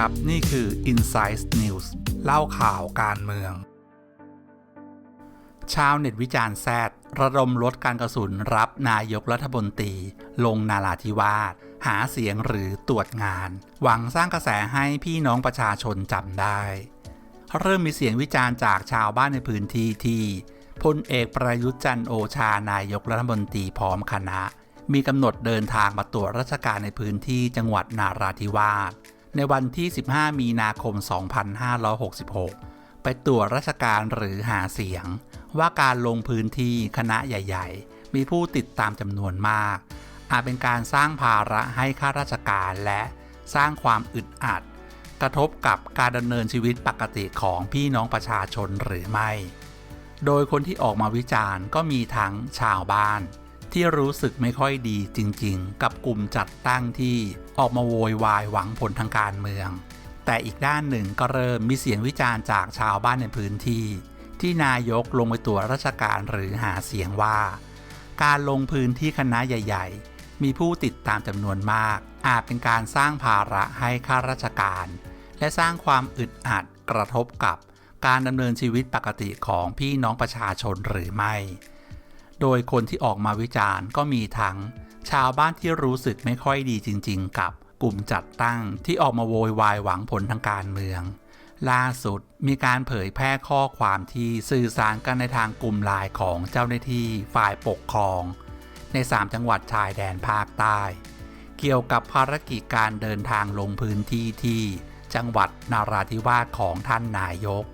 ครับ นี่คือ Insight News เล่าข่าวการเมือง ชาวเน็ตวิจารณ์แซดระดมลดการกระสุนรับนายกรัฐมนตรี ลงนาราธิวาสหาเสียงหรือตรวจงาน หวังสร้างกระแสให้พี่น้องประชาชนจำได้ เริ่มมีเสียงวิจารณ์จากชาวบ้านในพื้นที่ที่พลเอกประยุทธ์จันโอชานายกรัฐมนตรีพร้อมคณะ มีกำหนดเดินทางมาตรวจราชการในพื้นที่จังหวัดนาราธิวาส ในวันที่ 15 มีนาคม 2566 ไปตรวจราชการหรือหาเสียง ว่าการลงพื้นที่คณะใหญ่ ๆ มีผู้ติดตามจำนวนมาก อาจเป็นการสร้างภาระให้ข้าราชการและสร้างความอึดอัด กระทบกับการดำเนินชีวิตปกติของพี่น้องประชาชนหรือไม่ โดยคนที่ออกมาวิจารณ์ก็มีทั้งชาวบ้าน ที่รู้สึกไม่ค่อยดีจริงๆ กับกลุ่มจัดตั้งที่ออกมาโวยวายหวังผลทางการเมือง แต่อีกด้านหนึ่งก็เริ่มมีเสียงวิจารณ์จากชาวบ้านในพื้นที่ ที่นายกลงไปตรวจราชการหรือหาเสียงว่า การลงพื้นที่คณะใหญ่ ๆ มีผู้ติดตามจำนวนมาก อาจเป็นการสร้างภาระให้ข้าราชการ และสร้างความอึดอัดกระทบกับการดำเนินชีวิตปกติของพี่น้องประชาชนหรือไม่ โดยคนที่ออกมาวิจารณ์ก็มีทั้ง ชาวบ้านที่รู้สึกไม่ค่อยดีจริง ๆ กับกลุ่มจัดตั้งที่ออกมาโวยวายหวังผลทางการเมือง ล่าสุดมีการเผยแพร่ข้อความที่สื่อสารกันในทางกลุ่มไลน์ของเจ้าหน้าที่ฝ่ายปกครอง ใน 3 จังหวัดชายแดนภาคใต้ เกี่ยวกับภารกิจการเดินทางลงพื้นที่ที่จังหวัดนาราธิวาสของท่านนายก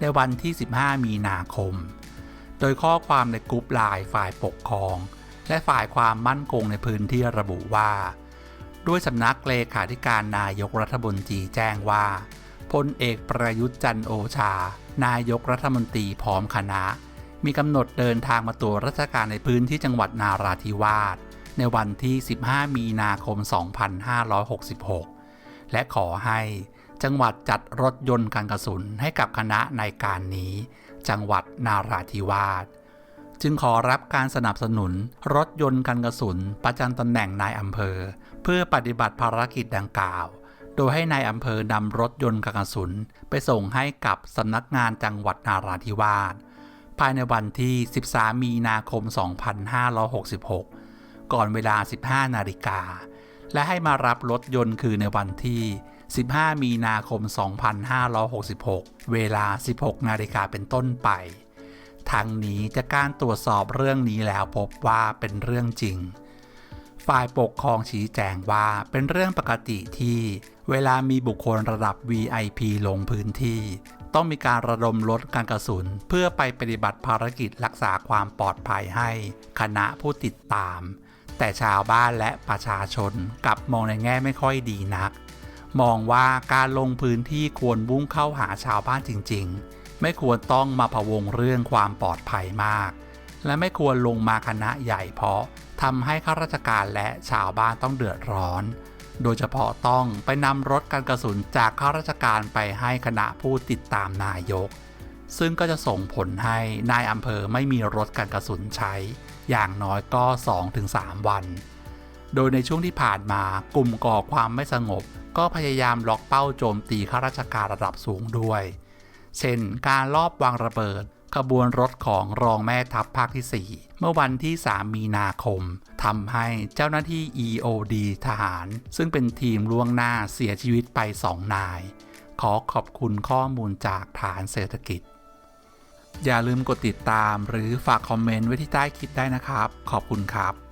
ในวันที่ 15 มีนาคม โดยข้อความในกลุ่มไลน์ฝ่ายปกครอง และฝ่ายความมั่นคงในพื้นที่ระบุว่า ด้วยสำนักเลขาธิการนายกรัฐมนตรีแจ้งว่าพลเอกประยุทธ์จันโอชา นายกรัฐมนตรีพร้อมคณะ มีกำหนดเดินทางมาตรวจราชการในพื้นที่จังหวัดนาราธิวาสในวันที่ 15 มีนาคม 2566 และขอให้ จังหวัดจัดรถยนต์การกระสุนให้กับคณะในการนี้ จังหวัดนาราธิวาสจึงขอรับการสนับสนุนรถยนต์กันกระสุนประจำตำแหน่งนายอำเภอ เพื่อปฏิบัติภารกิจดังกล่าว โดยให้นายอำเภอนำรถยนต์กันกระสุน ไปส่งให้กับสำนักงานจังหวัดนาราธิวาสภายในวันที่ 13 มีนาคม 2566 ก่อนเวลา 15 นาฬิกา และให้มารับรถยนต์คือในวันที่ 15 มีนาคม 2566 เวลา 16 นาฬิกาเป็นต้นไป ทางนี้จากการตรวจสอบเรื่องนี้แล้วพบว่าเป็นเรื่องจริง ฝ่ายปกครองชี้แจงว่าเป็นเรื่องปกติที่เวลามีบุคคลระดับ VIP ลงพื้นที่ ต้องมีการระดมลดการกระสุน เพื่อไปปฏิบัติภารกิจรักษาความปลอดภัยให้คณะผู้ติดตาม แต่ชาวบ้านและประชาชนกลับมองในแง่ไม่ค่อยดีนัก มองว่าการลงพื้นที่ควรบุ้งเข้าหาชาวบ้านจริง ๆ ไม่ควรต้องมาพะวงเรื่องความปลอดภัยมาก และไม่ควรลงมาคณะใหญ่เพราะทำให้ข้าราชการและชาวบ้านต้องเดือดร้อน โดยเฉพาะต้องไปนำรถการกระสุนจากข้าราชการไปให้คณะผู้ติดตามนายก ซึ่งก็จะส่งผลให้นายอำเภอไม่มีรถการกระสุนใช้ อย่างน้อยก็ 2-3 วัน โดยในช่วงที่ผ่านมากลุ่มก่อความไม่สงบ ก็พยายามล็อกเป้าโจมตีข้าราชการระดับสูงด้วย เช่น การลอบวางระเบิดขบวนรถของรองแม่ทัพภาคที่ 4 เมื่อวันที่ 3 มีนาคมทำให้เจ้าหน้าที่ EOD ทหาร ซึ่งเป็นทีมล่วงหน้าเสียชีวิตไป 2 นาย ขอขอบคุณข้อมูลจากฐานเศรษฐกิจ อย่าลืมกดติดตามหรือฝากคอมเมนต์ไว้ที่ใต้คลิปได้นะครับ ขอบคุณครับ